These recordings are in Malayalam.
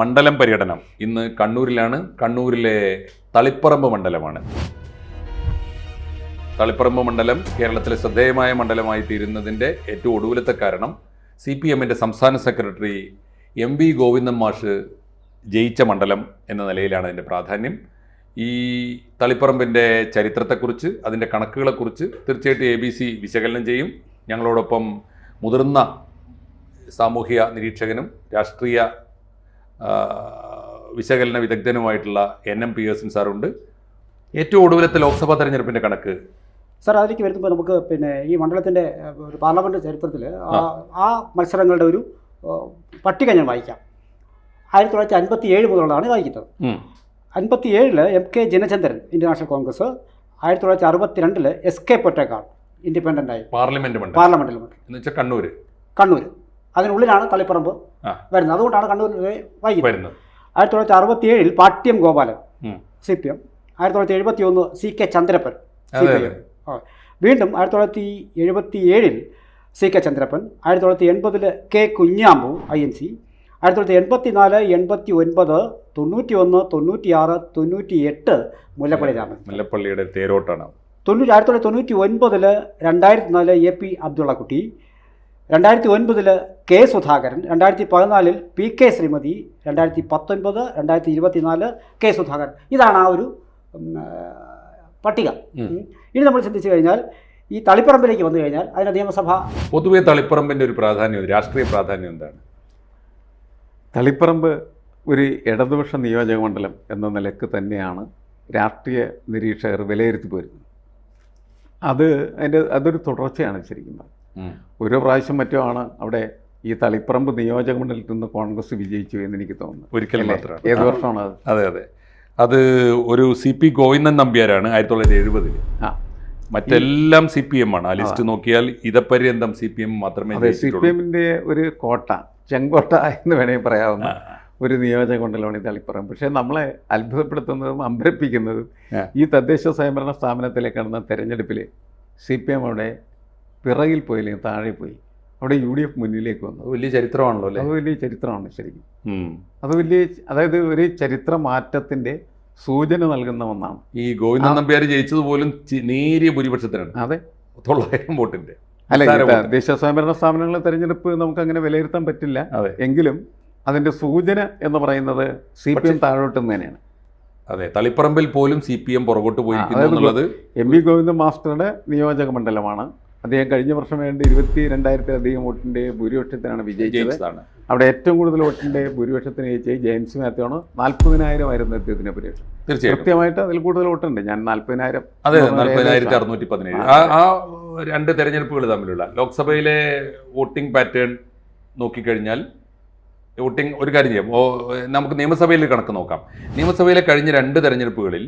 മണ്ഡലം പര്യടനം. ഇന്ന് കണ്ണൂരിലാണ്. കണ്ണൂരിലെ തളിപ്പറമ്പ് മണ്ഡലമാണ്. തളിപ്പറമ്പ് മണ്ഡലം കേരളത്തിലെ ശ്രദ്ധേയമായ മണ്ഡലമായി തീരുന്നതിന്റെ ഏറ്റവും ഒടുവിലത്തെ കാരണം സി പി എമ്മിന്റെ സംസ്ഥാന സെക്രട്ടറി എം വി ഗോവിന്ദൻ മാഷ് ജയിച്ച മണ്ഡലം എന്ന നിലയിലാണ് അതിന്റെ പ്രാധാന്യം. ഈ തളിപ്പറമ്പിന്റെ ചരിത്രത്തെക്കുറിച്ച് അതിന്റെ കണക്കുകളെക്കുറിച്ച് തീർച്ചയായിട്ടും എ ബി സി വിശകലനം ചെയ്യും. ഞങ്ങളോടൊപ്പം മുതിർന്ന സാമൂഹ്യ നിരീക്ഷകനും രാഷ്ട്രീയ വിശകലന വിദഗ്ധനുമായിട്ടുള്ള എൻ എം പി എസ് സാറുണ്ട്. ഏറ്റവും ഒടുവിലത്തെ ലോക്സഭാ തെരഞ്ഞെടുപ്പിന്റെ കണക്ക്. സാർ അതിലേക്ക് വരുമ്പോൾ നമുക്ക് പിന്നെ ഈ മണ്ഡലത്തിന്റെ ഒരു പാർലമെന്റ് ചരിത്രത്തിൽ ആ മത്സരങ്ങളുടെ ഒരു പട്ടിക ഞാൻ വായിക്കാം. ആയിരത്തി തൊള്ളായിരത്തി അൻപത്തി ഏഴ് മുതലുള്ളതാണ് വായിക്കുന്നത്. അൻപത്തി ഏഴിൽ M K Janachandran Indian national Congress ആയിരത്തി തൊള്ളായിരത്തി അറുപത്തി രണ്ടിൽ എസ് കെ പൊറ്റേക്കാൾ ഇൻഡിപെൻഡന്റ് ആയി പാർലമെന്റ് പാർലമെന്റിൽ പാർലമെന്റിൽ കണ്ണൂര്. കണ്ണൂർ അതിനുള്ളിലാണ് തളിപ്പറമ്പ്. വരുന്നത്. അതുകൊണ്ടാണ് കണ്ണൂർ വൈകി വരുന്നത്. ആയിരത്തി തൊള്ളായിരത്തി അറുപത്തി ഏഴിൽ Pattiam Gopalan. C P M ആയിരത്തി തൊള്ളായിരത്തി എഴുപത്തി ഒന്ന് C K Chandrappan C P M. വീണ്ടും ആയിരത്തി തൊള്ളായിരത്തി എഴുപത്തി ഏഴിൽ സി കെ ചന്ദ്രപ്പൻ ആയിരത്തി തൊള്ളായിരത്തി എൺപതിൽ K Kunhambu I N C ആയിരത്തി തൊള്ളായിരത്തി എൺപത്തി നാല് എൺപത്തി ഒൻപത് തൊണ്ണൂറ്റി ഒന്ന് തൊണ്ണൂറ്റിയാറ് തൊണ്ണൂറ്റി എട്ട് മുല്ലപ്പള്ളി രാമൻ. മുല്ലപ്പള്ളിയുടെ തേരോട്ടാണ്. തൊണ്ണൂറ്റി ആയിരത്തി തൊള്ളായിരത്തി തൊണ്ണൂറ്റി ഒൻപതിൽ രണ്ടായിരത്തി നാല് എ പി അബ്ദുള്ളക്കുട്ടി രണ്ടായിരത്തി ഒൻപതിൽ കെ സുധാകരൻ രണ്ടായിരത്തി പതിനാലിൽ പി കെ ശ്രീമതി രണ്ടായിരത്തി പത്തൊൻപത് രണ്ടായിരത്തി ഇരുപത്തിനാല് കെ സുധാകരൻ. ഇതാണ് ആ ഒരു പട്ടിക. ഇനി നമ്മൾ ചിന്തിച്ചു കഴിഞ്ഞാൽ ഈ തളിപ്പറമ്പിലേക്ക് വന്നു കഴിഞ്ഞാൽ അതിന് നിയമസഭ പൊതുവെ തളിപ്പറമ്പിന്റെ ഒരു പ്രാധാന്യം രാഷ്ട്രീയ പ്രാധാന്യം എന്താണ്? തളിപ്പറമ്പ് ഒരു ഇടതുപക്ഷ നിയോജക മണ്ഡലം എന്ന നിലയ്ക്ക് തന്നെയാണ് രാഷ്ട്രീയ നിരീക്ഷകർ വിലയിരുത്തി പോരുന്നത്. അത് അതിന്റെ അതൊരു തുടർച്ചയാണ് ശരിക്കും ഓരോ പ്രാവശ്യം മറ്റോ ആണ് അവിടെ ഈ തളിപ്പറമ്പ് നിയോജക മണ്ഡലത്തിൽ നിന്ന് കോൺഗ്രസ് വിജയിച്ചു എന്ന് എനിക്ക് തോന്നുന്നു. ഒരിക്കലും? മാത്രമാണ്. ഏത് വർഷമാണ് അത്? അതെ അതെ. അത് ഒരു സി പി ഗോവിന്ദൻ നമ്പ്യാരാണ് ആയിരത്തി തൊള്ളായിരത്തി എഴുപതിൽ ആ. മറ്റെല്ലാം സി പി എം ആണ്. ആ ലിസ്റ്റ് നോക്കിയാൽ ഇതപര്യന്തം സി പി എം മാത്രമേ സി പി. എമ്മിന്റെ ഒരു കോട്ട ചെങ്കോട്ട എന്ന് വേണമെങ്കിൽ പറയാവുന്ന ഒരു നിയോജക മണ്ഡലമാണ് ഈ തളിപ്പറമ്പ്. പക്ഷേ നമ്മളെ അത്ഭുതപ്പെടുത്തുന്നതും അമ്പരപ്പിക്കുന്നതും ഈ തദ്ദേശ സ്വയംഭരണ സ്ഥാപനത്തിലേക്ക് നടന്ന തെരഞ്ഞെടുപ്പിൽ സി പി എം അവിടെ പിറകിൽ പോയില്ലേ താഴെ പോയി. അവിടെ യു ഡി എഫ് മുന്നിലേക്ക് വന്നു. വലിയ ചരിത്രമാണല്ലോ അല്ലേ? അത് വലിയ ചരിത്രമാണ് ശരിക്കും. അത് വലിയ അതായത് ഒരു ചരിത്ര മാറ്റത്തിന്റെ സൂചന നൽകുന്ന ഒന്നാണ്. ഈ ഗോവിന്ദൻ. നമ്പ്യാർ ജയിച്ചത് പോലും നേരിയ ഭൂരിപക്ഷത്തിനാണ്. അതെ. തൊള്ളായിരം വോട്ടിന്റെ. അല്ല ദേശീയ. സ്വയംഭരണ സ്ഥാപനങ്ങളിലെ തെരഞ്ഞെടുപ്പ് നമുക്ക് അങ്ങനെ വിലയിരുത്താൻ പറ്റില്ല. എങ്കിലും അതിന്റെ സൂചന എന്ന് പറയുന്നത് സി പി എം താഴോട്ട് തന്നെയാണ്. അതെ തളിപ്പറമ്പിൽ പോലും സി പി എം പുറകോട്ട് പോയിരിക്കുന്നു എന്നുള്ളത് എം വി ഗോവിന്ദ മാസ്റ്ററുടെ നിയോജക മണ്ഡലമാണ്. അദ്ദേഹം കഴിഞ്ഞ വർഷം വേണ്ട ഇരുപത്തി രണ്ടായിരത്തിലധികം വോട്ടിന്റെ ഭൂരിപക്ഷത്തിനാണ് വിജയിച്ചത്. അവിടെ ഏറ്റവും കൂടുതൽ വോട്ടിന്റെ ഭൂരിപക്ഷത്തിന് ജയിച്ചത് ജെയിംസ് മാത്യു ആണ് നാൽപ്പതിനായിരം ആയിരുന്നു അദ്ദേഹത്തിന്റെ ഭൂരിപക്ഷം. തീർച്ചയായും കൃത്യമായിട്ട് അതിൽ കൂടുതൽ വോട്ടുണ്ട്. ഞാൻ നാൽപ്പതിനായിരം അതെ നാൽപ്പതിനായിരത്തി. അറുന്നൂറ്റി പതിനേഴ് ആ, രണ്ട് തെരഞ്ഞെടുപ്പുകൾ തമ്മിലുള്ള ലോക്സഭയിലെ വോട്ടിംഗ് പാറ്റേൺ നോക്കിക്കഴിഞ്ഞാൽ വോട്ടിംഗ് ഒരു കാര്യം ചെയ്യാം. ഓ നമുക്ക് നിയമസഭയിലെ കണക്ക് നോക്കാം. നിയമസഭയിലെ കഴിഞ്ഞ രണ്ട് തെരഞ്ഞെടുപ്പുകളിൽ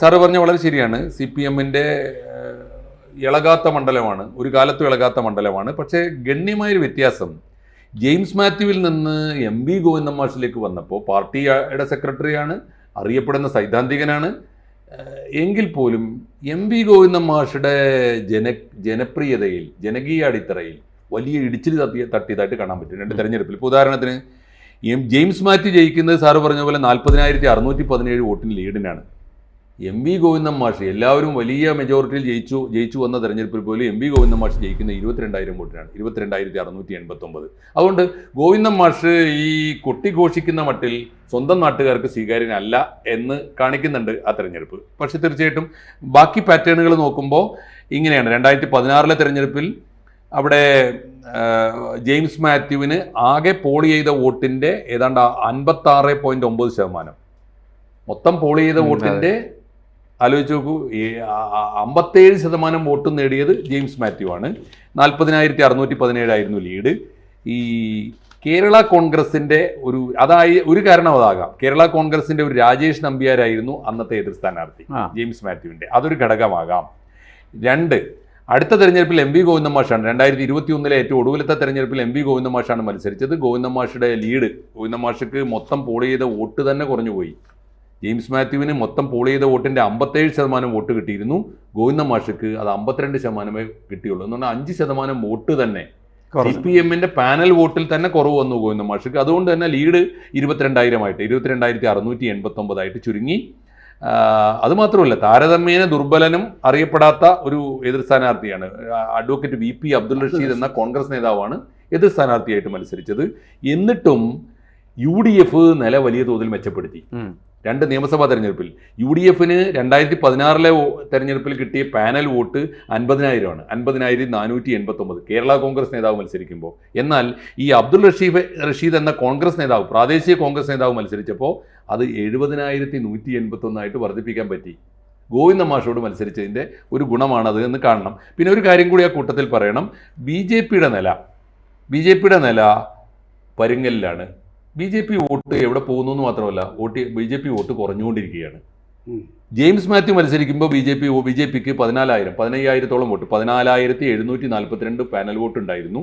സാറ് പറഞ്ഞ വളരെ ശരിയാണ്. സി പി എമ്മിന്റെ ഇളകാത്ത മണ്ഡലമാണ് ഒരു കാലത്തും ഇളകാത്ത മണ്ഡലമാണ്. പക്ഷേ ഗണ്യമായൊരു വ്യത്യാസം. ജെയിംസ് മാത്യുവിൽ നിന്ന് എം വി ഗോവിന്ദൻ മാഷിലേക്ക് വന്നപ്പോൾ പാർട്ടിയുടെ സെക്രട്ടറിയാണ് അറിയപ്പെടുന്ന സൈദ്ധാന്തികനാണ്. എങ്കിൽ പോലും എം വി ഗോവിന്ദൻ മാഷുടെ ജന ജനപ്രിയതയിൽ ജനകീയ അടിത്തറയിൽ വലിയ ഇടിച്ചിൽ തട്ടി തട്ടിയതായിട്ട് കാണാൻ പറ്റും. രണ്ട് തെരഞ്ഞെടുപ്പിൽ. ഇപ്പോൾ ഉദാഹരണത്തിന് എം ജെയിംസ് മാത്യു ജയിക്കുന്നത് സാറ് പറഞ്ഞ പോലെ നാൽപ്പതിനായിരത്തി അറുന്നൂറ്റി പതിനേഴ് വോട്ടിന് ലീഡിനാണ്. എം വി ഗോവിന്ദൻ മാഷ് എല്ലാവരും വലിയ മെജോറിറ്റിയിൽ ജയിച്ചു ജയിച്ചു വന്ന തെരഞ്ഞെടുപ്പിൽ പോലും എം വി ഗോവിന്ദൻ മാഷ് ജയിക്കുന്ന ഇരുപത്തിരണ്ടായിരം വോട്ടിനാണ്. ഇരുപത്തിരണ്ടായിരത്തി അറുന്നൂറ്റി എൺപത്തൊമ്പത് അതുകൊണ്ട് ഗോവിന്ദൻ മാഷ് ഈ കൊട്ടിഘോഷിക്കുന്ന മട്ടിൽ സ്വന്തം നാട്ടുകാർക്ക് സ്വീകാര്യനല്ല എന്ന് കാണിക്കുന്നുണ്ട് ആ തെരഞ്ഞെടുപ്പ്. പക്ഷെ തീർച്ചയായിട്ടും ബാക്കി പാറ്റേണുകൾ നോക്കുമ്പോൾ ഇങ്ങനെയാണ്. രണ്ടായിരത്തി പതിനാറിലെ തെരഞ്ഞെടുപ്പിൽ അവിടെ ജെയിംസ് മാത്യുവിന് ആകെ പോൾ ചെയ്ത വോട്ടിന്റെ ഏതാണ്ട് അൻപത്തി ആറ് പോയിന്റ് ഒമ്പത് ശതമാനം. മൊത്തം പോൾ ചെയ്ത വോട്ടിന്റെ വോട്ടിന്റെ ആലോചിച്ച് നോക്കൂ ഈ അമ്പത്തേഴ് ശതമാനം വോട്ട് നേടിയത് ജെയിംസ് മാത്യു ആണ്. നാൽപ്പതിനായിരത്തി അറുന്നൂറ്റി പതിനേഴായിരുന്നു ലീഡ് ഈ കേരള കോൺഗ്രസിന്റെ ഒരു അതായി ഒരു കാരണം അതാകാം. കേരള കോൺഗ്രസിന്റെ ഒരു രാജേഷ് നമ്പ്യാരായിരുന്നു അന്നത്തെ എതിർ സ്ഥാനാർത്ഥി ജെയിംസ് മാത്യുവിന്റെ അതൊരു ഘടകമാകാം. രണ്ട് അടുത്ത തെരഞ്ഞെടുപ്പിൽ എം വി ഗോവിന്ദൻ മാഷാണ് രണ്ടായിരത്തി ഇരുപത്തി ഒന്നിലെ ഏറ്റവും ഒടുവിലത്തെ തെരഞ്ഞെടുപ്പിൽ എം വി ഗോവിന്ദൻ മാഷാണ് മത്സരിച്ചത്. ഗോവിന്ദൻ മാഷയുടെ ലീഡ് ഗോവിന്ദൻ മാഷക്ക് മൊത്തം പോൾ ചെയ്ത വോട്ട് തന്നെ കുറഞ്ഞുപോയി. ജെയിംസ് മാത്യുവിന് മൊത്തം പോൾ ചെയ്ത വോട്ടിന്റെ അമ്പത്തേഴ് ശതമാനം വോട്ട് കിട്ടിയിരുന്നു. ഗോവിന്ദ മാഷക്ക് അത് അമ്പത്തിരണ്ട് ശതമാനമേ കിട്ടിയുള്ളൂ. എന്ന് പറഞ്ഞാൽ അഞ്ച് ശതമാനം വോട്ട് തന്നെ. സി പി എമ്മിന്റെ പാനൽ വോട്ടിൽ തന്നെ കുറവ് വന്നു ഗോവിന്ദ മാഷക്ക്. അതുകൊണ്ട് തന്നെ ലീഡ് ഇരുപത്തിരണ്ടായിരമായിട്ട് ഇരുപത്തിരണ്ടായിരത്തി അറുന്നൂറ്റി എൺപത്തി ഒമ്പതായിട്ട് ചുരുങ്ങി അതുമാത്രമല്ല താരതമ്യേന ദുർബലനും അറിയപ്പെടാത്ത ഒരു എതിർ സ്ഥാനാർത്ഥിയാണ്. Advocate V P Abdul Rasheed എന്ന കോൺഗ്രസ് നേതാവാണ് എതിർ സ്ഥാനാർത്ഥിയായിട്ട് മത്സരിച്ചത്. എന്നിട്ടും യു ഡി എഫ് നില വലിയ തോതിൽ മെച്ചപ്പെടുത്തി. രണ്ട് നിയമസഭാ തെരഞ്ഞെടുപ്പിൽ. യു ഡി എഫിന് രണ്ടായിരത്തി പതിനാറിലെ തെരഞ്ഞെടുപ്പിൽ കിട്ടിയ പാനൽ വോട്ട് അൻപതിനായിരമാണ്. അൻപതിനായിരത്തി നാനൂറ്റി എൺപത്തി ഒമ്പത് കേരള കോൺഗ്രസ് നേതാവ് മത്സരിക്കുമ്പോൾ. എന്നാൽ ഈ അബ്ദുൾ റഷീഫ് റഷീദ് എന്ന കോൺഗ്രസ് നേതാവ് പ്രാദേശിക കോൺഗ്രസ് നേതാവ് മത്സരിച്ചപ്പോൾ അത് എഴുപതിനായിരത്തി നൂറ്റി എൺപത്തി ഒന്നായിട്ട് വർദ്ധിപ്പിക്കാൻ പറ്റി. ഗോവിന്ദ മാഷോട് മത്സരിച്ചതിന്റെ ഒരു ഗുണമാണത് എന്ന് കാണണം. പിന്നെ ഒരു കാര്യം കൂടി ആ കൂട്ടത്തിൽ പറയണം. ബി ജെ പിയുടെ നില ബി ജെ പിയുടെ നില പരുങ്ങലിലാണ്. ബി ജെ പി വോട്ട് എവിടെ പോകുന്നു എന്ന് മാത്രമല്ല vote B J P vote കുറഞ്ഞുകൊണ്ടിരിക്കുകയാണ്. James Mathew മത്സരിക്കുമ്പോൾ B J P B J പിക്ക് പതിനാലായിരം പതിനയ്യായിരത്തോളം വോട്ട് പതിനാലായിരത്തി എഴുന്നൂറ്റി നാൽപ്പത്തിരണ്ട് പാനൽ വോട്ട് ഉണ്ടായിരുന്നു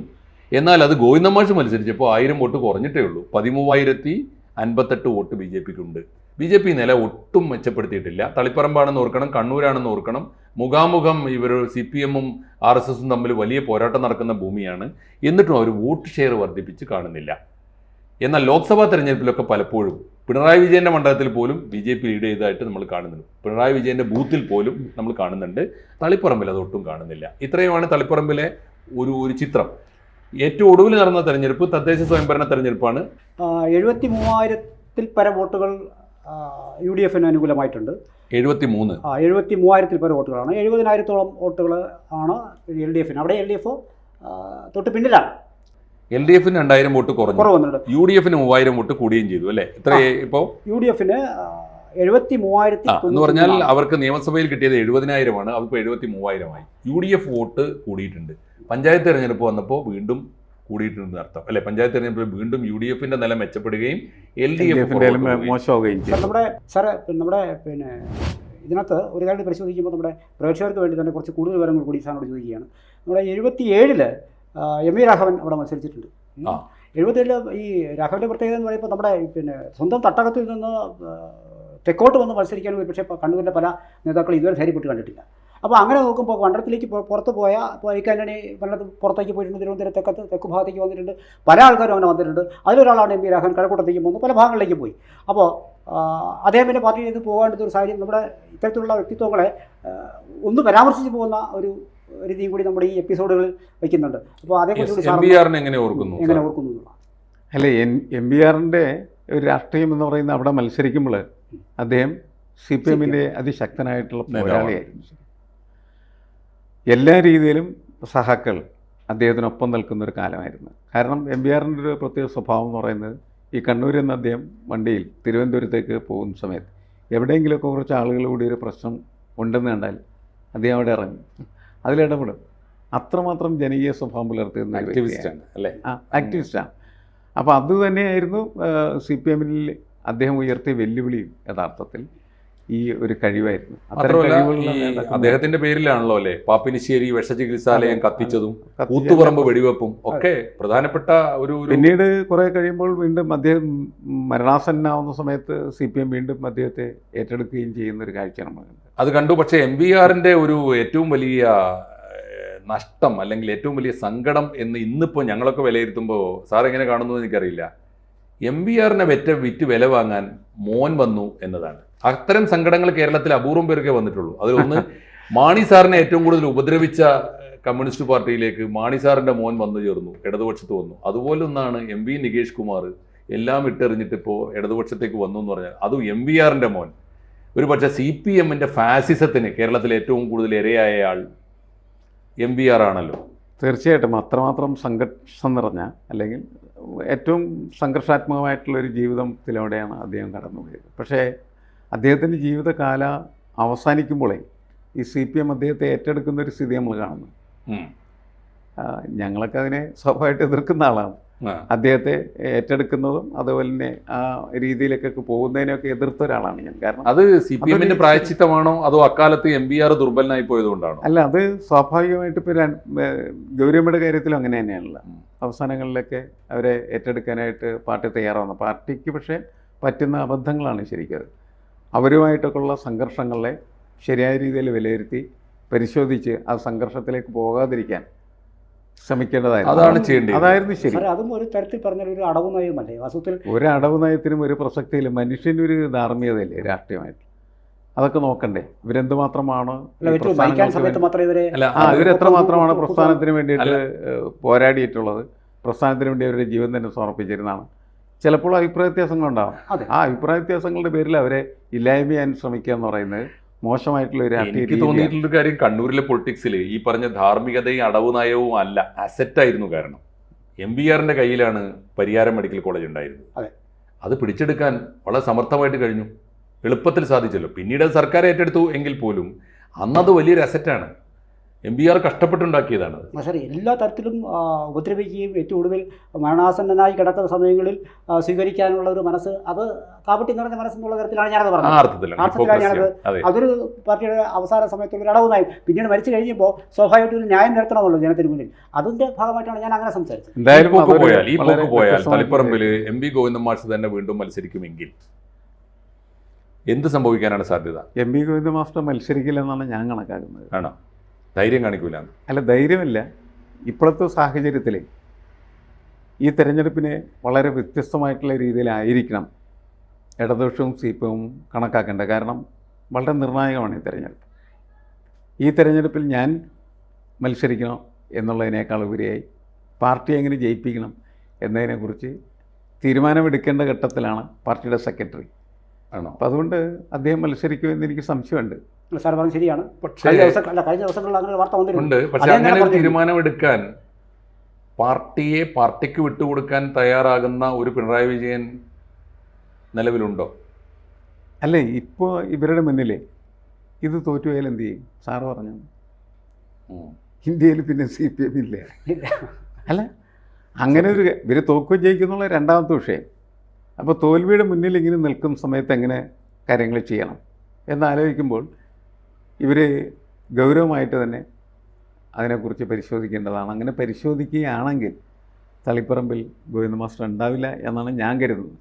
എന്നാൽ അത് ഗോവിന്ദമാഷ് മത്സരിച്ചപ്പോൾ ആയിരം വോട്ട് കുറഞ്ഞിട്ടേ ഉള്ളൂ. പതിമൂവായിരത്തി അൻപത്തെട്ട് വോട്ട് ബി ജെ പിക്കുണ്ട്. ബി ജെ പി നില ഒട്ടും മെച്ചപ്പെടുത്തിയിട്ടില്ല. തളിപ്പറമ്പാണെന്ന് ഓർക്കണം കണ്ണൂരാണെന്ന് ഓർക്കണം മുഖാമുഖം ഇവർ സി പി എമ്മും ആർ എസ് എസും തമ്മിൽ വലിയ പോരാട്ടം നടക്കുന്ന ഭൂമിയാണ്. എന്നിട്ടും അവർ വോട്ട് ഷെയർ വർദ്ധിപ്പിച്ച് കാണുന്നില്ല. എന്നാൽ ലോക്സഭാ തെരഞ്ഞെടുപ്പിലൊക്കെ പലപ്പോഴും പിണറായി വിജയന്റെ മണ്ഡലത്തിൽ പോലും ബി ജെ പി ലീഡ് ചെയ്തതായിട്ട് നമ്മൾ കാണുന്നുണ്ട്. പിണറായി വിജയന്റെ ബൂത്തിൽ പോലും നമ്മൾ കാണുന്നുണ്ട്. തളിപ്പറമ്പിൽ അതൊട്ടും കാണുന്നില്ല. ഇത്രയുമാണ് തളിപ്പറമ്പിലെ ഒരു ഒരു ചിത്രം. ഏറ്റവും ഒടുവിൽ നടന്ന തെരഞ്ഞെടുപ്പ് തദ്ദേശ സ്വയംഭരണ തെരഞ്ഞെടുപ്പാണ്. എഴുപത്തി മൂവായിരത്തിൽ പര വോട്ടുകൾ യു ഡി എഫിന് അനുകൂലമായിട്ടുണ്ട്. എഴുപത്തി മൂന്ന് ആ എഴുപത്തി മൂവായിരത്തിൽ പര വോട്ടുകളാണ്. എഴുപതിനായിരത്തോളം വോട്ടുകൾ ആണ് എൽ ഡി എഫിന്. അവിടെ എൽ ഡി എഫ് തൊട്ട് പിന്നിലാണ്. എൽ ഡി എഫിന് രണ്ടായിരം വോട്ട് കുറഞ്ഞു. കുറവ് വന്നിട്ടുണ്ട്. യു ഡി എഫിന് മൂവായിരം വോട്ട് കൂടുകയും ചെയ്തു അല്ലേ? ഇത്ര ഇപ്പോൾ യു ഡി എഫിന് എഴുപത്തി മൂവായിരത്തി എന്ന് പറഞ്ഞാൽ അവർക്ക് നിയമസഭയിൽ കിട്ടിയത് എഴുപതിനായിരമാണ് അതിപ്പോൾ എഴുപത്തി മൂവായിരമായി യു ഡി എഫ് വോട്ട് കൂടിയിട്ടുണ്ട്. പഞ്ചായത്ത് തെരഞ്ഞെടുപ്പ് വന്നപ്പോൾ വീണ്ടും കൂടിയിട്ടുണ്ട് അർത്ഥം. അല്ലെ? പഞ്ചായത്ത് തെരഞ്ഞെടുപ്പിൽ വീണ്ടും യു ഡി എഫിന്റെ നില മെച്ചപ്പെടുകയും എൽ ഡി എഫിന്റെ എഫ് മോശമാവുകയും ചെയ്യും നമ്മുടെ സാറ് നമ്മുടെ പിന്നെ ഇതിനകത്ത് ഒരു കാര്യം പരിശോധിക്കുമ്പോൾ നമ്മുടെ പ്രേക്ഷകർക്ക് വേണ്ടി തന്നെ കുറച്ച് കൂടുതൽ വിവരങ്ങൾ കൂടി സാറിനോട് ചോദിക്കുകയാണ്. നമ്മുടെ എഴുപത്തി ഏഴിൽ എം വി രാഘവൻ അവിടെ മത്സരിച്ചിട്ടുണ്ട്. ആ. എഴുപത്തേഴിൽ ഈ രാഘവന്റെ പ്രത്യേകത എന്ന് പറയുമ്പോൾ നമ്മുടെ പിന്നെ സ്വന്തം തട്ടകത്തിൽ നിന്ന് തെക്കോട്ട് വന്ന് മത്സരിക്കാനും ഒരു പക്ഷേ കണ്ണൂരിലെ പല നേതാക്കളും ഇതുവരെ ധൈര്യപ്പെട്ട് കണ്ടിട്ടില്ല. അപ്പോൾ അങ്ങനെ നോക്കുമ്പോൾ മണ്ഡലത്തിലേക്ക് പുറ- പുറത്ത് പോയ അപ്പോൾ ഈ കല്ലണി മണ്ഡലത്തിൽ പുറത്തേക്ക് പോയിട്ടുണ്ട്. തിരുവനന്തപുരം തെക്കത്ത് തെക്ക് ഭാഗത്തേക്ക് വന്നിട്ടുണ്ട്. പല ആൾക്കാരും അങ്ങനെ വന്നിട്ടുണ്ട്. അതിലൊരാളാണ് എം പി രാഘവൻ കഴക്കൂട്ടത്തേക്ക് പോകുന്നത് പല ഭാഗങ്ങളിലേക്ക് പോയി. അപ്പോൾ അദ്ദേഹം പിന്നെ പാർട്ടിയിൽ നിന്ന് പോകേണ്ടത് ഒരു സാഹചര്യം നമ്മുടെ ഇത്തരത്തിലുള്ള വ്യക്തിത്വങ്ങളെ ഒന്ന് പരാമർശിച്ച് പോകുന്ന ഒരു രീതിയും കൂടി നമ്മുടെ ഈ എപ്പിസോഡുകൾ വയ്ക്കുന്നുണ്ട് അപ്പോൾ അതേക്കുറിച്ച് കൂടി എം ബി ആറിനെ എങ്ങനെ ഓർക്കുന്നു എങ്ങനെ ഓർക്കുന്നു. അല്ല എൻ എം ബി ആറിന്റെ ഒരു രാഷ്ട്രീയം എന്ന് പറയുന്നത് അവിടെ മത്സരിക്കുമ്പോൾ അദ്ദേഹം സി പി എമ്മിന്റെ അതിശക്തനായിട്ടുള്ള. പോരാളിയായിരുന്നു എല്ലാ രീതിയിലും സഹാക്കൾ അദ്ദേഹത്തിനൊപ്പം നിൽക്കുന്ന ഒരു കാലമായിരുന്നു. കാരണം എം ബി ആറിന്റെ ഒരു പ്രത്യേക സ്വഭാവം എന്ന് പറയുന്നത് ഈ കണ്ണൂരിൽ നിന്ന് അദ്ദേഹം വണ്ടിയിൽ തിരുവനന്തപുരത്തേക്ക് പോകുന്ന സമയത്ത് എവിടെയെങ്കിലുമൊക്കെ കുറച്ച് ആളുകൾ കൂടി ഒരു പ്രശ്നം ഉണ്ടെന്ന് കണ്ടാൽ അദ്ദേഹം അവിടെ ഇറങ്ങും. അതിലിടപെടും അത്രമാത്രം ജനകീയ സ്വഭാവം പുലർത്തിയിരുന്ന ഒരു ആക്ടിവിസ്റ്റ് വ്യക്തിയാണ്. ആണ് അല്ലേ? ആക്ടിവിസ്റ്റാണ് അപ്പോൾ അത് തന്നെയായിരുന്നു സി പി എമ്മിൽ അദ്ദേഹം ഉയർത്തിയ വെല്ലുവിളിയും യഥാർത്ഥത്തിൽ. ഈ ഒരു കഴിവായിരുന്നു. അദ്ദേഹത്തിന്റെ പേരിലാണല്ലോ അല്ലേ? പാപ്പിനിശ്ശേരി വിഷചികിത്സാലയം ചികിത്സാലയം കത്തിച്ചതും കത്തിച്ച കൂത്തുപറമ്പ് വെടിവെപ്പും ഒക്കെ പ്രധാനപ്പെട്ട ഒരു പിന്നീട് കുറെ കഴിയുമ്പോൾ വീണ്ടും അദ്ദേഹം മരണാസന്നാവുന്ന സമയത്ത് സി പി എം വീണ്ടും അദ്ദേഹത്തെ ഏറ്റെടുക്കുകയും ചെയ്യുന്ന ഒരു കാഴ്ചയാണ് നമ്മൾ. അത് കണ്ടു. പക്ഷേ എം വി ആറിന്റെ ഒരു ഏറ്റവും വലിയ നഷ്ടം അല്ലെങ്കിൽ ഏറ്റവും വലിയ സങ്കടം എന്ന് ഇന്നിപ്പോ ഞങ്ങളൊക്കെ വിലയിരുത്തുമ്പോൾ സാർ എങ്ങനെ കാണുന്നു എനിക്കറിയില്ല. എം വി ആറിനെ വെറ്റ വിറ്റ് വില വാങ്ങാൻ മോൻ വന്നു എന്നതാണ്. അത്തരം സങ്കടങ്ങൾ കേരളത്തിൽ അപൂർവം പേർക്കേ വന്നിട്ടുള്ളൂ. അതിലൊന്ന് മാണി സാറിനെ ഏറ്റവും കൂടുതൽ ഉപദ്രവിച്ച കമ്മ്യൂണിസ്റ്റ് പാർട്ടിയിലേക്ക് മാണി സാറിന്റെ മോൻ വന്നു ചേർന്നു ഇടതുപക്ഷത്ത് വന്നു. അതുപോലെ ഒന്നാണ് എം വി നികേഷ് കുമാർ. എല്ലാം ഇട്ടെറിഞ്ഞിട്ട് ഇപ്പോൾ ഇടതുപക്ഷത്തേക്ക് വന്നു എന്ന് പറഞ്ഞാൽ അതും എം വി ആറിന്റെ മോൻ. ഒരു പക്ഷേ സി പി എമ്മിന്റെ ഫാസിസത്തിന് കേരളത്തിൽ ഏറ്റവും കൂടുതൽ ഇരയായ ആൾ എം വി ആർ ആണല്ലോ. തീർച്ചയായിട്ടും. അത്രമാത്രം സംഘർഷം നിറഞ്ഞ അല്ലെങ്കിൽ ഏറ്റവും സംഘർഷാത്മകമായിട്ടുള്ളൊരു ജീവിതത്തിലൂടെയാണ് അദ്ദേഹം കടന്നുപോയത്. പക്ഷേ അദ്ദേഹത്തിന്റെ ജീവിതകാല അവസാനിക്കുമ്പോഴേ ഈ സി പി എം അദ്ദേഹത്തെ ഏറ്റെടുക്കുന്ന ഒരു സ്ഥിതി നമ്മൾ കാണുന്നു. ഞങ്ങളൊക്കെ അതിനെ സ്വാഭാവികമായിട്ട് എതിർക്കുന്ന ആളാണ്. അദ്ദേഹത്തെ ഏറ്റെടുക്കുന്നതും അതുപോലെ തന്നെ ആ രീതിയിലേക്കൊക്കെ പോകുന്നതിനൊക്കെ എതിർത്ത ഒരാളാണ് ഞാൻ. കാരണം അത് സി പി എമ്മിന്റെ പ്രായച്ചിത്തമാണോ അതോ അക്കാലത്ത് എം ബി ആർ ദുർബലനായി പോയതുകൊണ്ടാണോ? അല്ല അത് സ്വാഭാവികമായിട്ട് ഇപ്പോൾ ഗൗരിയമ്മയുടെ കാര്യത്തിലും അങ്ങനെ തന്നെയാണല്ലോ. അവസാനങ്ങളിലൊക്കെ അവരെ ഏറ്റെടുക്കാനായിട്ട് പാർട്ടി തയ്യാറാവുന്ന. പാർട്ടിക്ക് പക്ഷേ പറ്റുന്ന അബദ്ധങ്ങളാണ് ശരിക്കും അത്. അവരുമായിട്ടൊക്കെയുള്ള സംഘർഷങ്ങളെ ശരിയായ രീതിയിൽ വിലയിരുത്തി പരിശോധിച്ച് ആ സംഘർഷത്തിലേക്ക് പോകാതിരിക്കാൻ ശ്രമിക്കേണ്ടതായിരുന്നു. അതാണ് ചെയ്യേണ്ടത്. അതായിരുന്നു ശരി. അതും ഒരു തരത്തിൽ പറഞ്ഞാൽ ഒരു അടവ് നയമല്ലേ? വാസ്തവത്തിൽ ഒരു അടവ് നയത്തിനും ഒരു പ്രസക്തിയിലും മനുഷ്യന്റെ ഒരു ധാർമ്മികതയില്ലേ രാഷ്ട്രീയമായിട്ട്? അതൊക്കെ നോക്കണ്ടേ. ഇവരെന്തുമാത്രമാണ് മാത്രമാണ് അല്ല ഏറ്റവും ഭരിക്കാൻ സമയത്ത് മാത്രമേ ഇവരെ അല്ല ആ അത് ഇവരെത്ര മാത്രമാണ് പ്രസ്ഥാനത്തിന് വേണ്ടിയിട്ട് പോരാടിയിട്ടുള്ളത്? പ്രസ്ഥാനത്തിന് വേണ്ടി അവരുടെ ജീവൻ തന്നെ സമർപ്പിച്ചിരുന്നതാണ്. ചിലപ്പോൾ അഭിപ്രായ വ്യത്യാസങ്ങൾ ഉണ്ടാവും ആ അഭിപ്രായ വ്യത്യാസങ്ങളുടെ പേരിൽ അവരെ ഇല്ലായ്മ ചെയ്യാൻ ശ്രമിക്കുക എന്ന് പറയുന്നത് മോശമായിട്ടുള്ള ഒരു എനിക്ക്. തോന്നിയിട്ടുള്ള കാര്യം കണ്ണൂരിലെ പൊളിറ്റിക്സിൽ ഈ പറഞ്ഞ ധാർമ്മികതയും അടവ് നയവും അല്ല അസറ്റ് ആയിരുന്നു കാരണം. എം ബി ആറിന്റെ കയ്യിലാണ് പരിയാരം മെഡിക്കൽ കോളേജ് ഉണ്ടായിരുന്നത്. അതെ. അത് പിടിച്ചെടുക്കാൻ വളരെ സമർത്ഥമായിട്ട് കഴിഞ്ഞു. എളുപ്പത്തിൽ സാധിച്ചല്ലോ. പിന്നീട് അത് സർക്കാർ ഏറ്റെടുത്തു എങ്കിൽ പോലും അന്നത് വലിയൊരു അസറ്റാണ് എം ബി ആർ കഷ്ടപ്പെട്ടുണ്ടാക്കിയതാണ്. സാറേ എല്ലാ തരത്തിലും ഉപദ്രവിക്കുകയും ഏറ്റവും ഒടുവിൽ മരണാസന്നനായി കിടക്കുന്ന സമയങ്ങളിൽ സ്വീകരിക്കാനുള്ള ഒരു മനസ്സ് അത് കാപ്പട്ടി നിറഞ്ഞ മനസ്സെന്നുള്ള തരത്തിലാണ് ഞാനത് പറഞ്ഞത്. അർത്ഥത്തിലാണ്. ഞാനത് അതൊരു പാർട്ടിയുടെ അവസാന സമയത്തുള്ള ഒരു പിന്നീട് മരിച്ചു കഴിഞ്ഞപ്പോൾ സ്വാഭാവികമായിട്ടും ഒരു ന്യായം നിരത്തണമല്ലോ ജനത്തിന് മുന്നിൽ. അതിന്റെ ഭാഗമായിട്ടാണ് ഞാൻ അങ്ങനെ സംസാരിച്ചത്. എന്തായാലും പോക്ക് പോയാൽ ഈ പോക്ക് പോയാൽ തളിപ്പറമ്പിൽ എം ബി ഗോവിന്ദൻ മാഷ് തന്നെ വീണ്ടും മത്സരിക്കുമെങ്കിൽ എന്ത് സംഭവിക്കാനാണ് സാധ്യത? എം പി ഗോവിന്ദ മാസ്റ്റർ മത്സരിക്കില്ലെന്നാണ് ഞാൻ കണക്കാക്കുന്നത്. ആണോ? ധൈര്യം കാണിക്കൂല. അല്ല ധൈര്യമില്ല. ഇപ്പോഴത്തെ സാഹചര്യത്തിൽ ഈ തെരഞ്ഞെടുപ്പിനെ വളരെ വ്യത്യസ്തമായിട്ടുള്ള രീതിയിലായിരിക്കണം ഇടതുപക്ഷവും സി പി എമ്മും കണക്കാക്കേണ്ടത്. കാരണം വളരെ നിർണായകമാണ് ഈ തെരഞ്ഞെടുപ്പ്. ഈ തെരഞ്ഞെടുപ്പിൽ ഞാൻ മത്സരിക്കണം എന്നുള്ളതിനേക്കാൾ ഉപരിയായി പാർട്ടി എങ്ങനെ ജയിപ്പിക്കണം എന്നതിനെക്കുറിച്ച് തീരുമാനമെടുക്കേണ്ട ഘട്ടത്തിലാണ് പാർട്ടിയുടെ സെക്രട്ടറി. ആണോ? അപ്പം അതുകൊണ്ട് അദ്ദേഹം മത്സരിക്കും എന്ന് എനിക്ക് സംശയമുണ്ട്. സാർ പറഞ്ഞത് ശരിയാണ്. പക്ഷേ കഴിഞ്ഞ ദിവസം അല്ല കഴിഞ്ഞ ദിവസങ്ങളിൽ അങ്ങനെ വാർത്ത പക്ഷേ അങ്ങനെ ഒരു തീരുമാനമെടുക്കാൻ പാർട്ടിയെ പാർട്ടിക്ക് വിട്ടുകൊടുക്കാൻ തയ്യാറാകുന്ന ഒരു പിണറായി വിജയൻ നിലവിലുണ്ടോ? അല്ലേ ഇപ്പോൾ ഇവരുടെ മുന്നിലേ ഇത് തോറ്റുപോയാൽ എന്ത് ചെയ്യും? സാറ് പറഞ്ഞു. ഇന്ത്യയിൽ പിന്നെ സി പി എം ഇല്ല? അല്ല അങ്ങനെ ഒരു ഇവർ തോക്കുകയും ജയിക്കുന്നുള്ള രണ്ടാമത്തെ വിഷയം. അപ്പോൾ തോൽവിയുടെ മുന്നിൽ ഇങ്ങനെ നിൽക്കുന്ന സമയത്ത് എങ്ങനെ കാര്യങ്ങൾ ചെയ്യണം എന്നാലോചിക്കുമ്പോൾ ഇവർ ഗൗരവമായിട്ട് തന്നെ അതിനെക്കുറിച്ച് പരിശോധിക്കേണ്ടതാണ്. അങ്ങനെ പരിശോധിക്കുകയാണെങ്കിൽ തളിപ്പറമ്പിൽ ഗോവിന്ദ മാസ്റ്റർ ഉണ്ടാവില്ല എന്നാണ് ഞാൻ കരുതുന്നത്.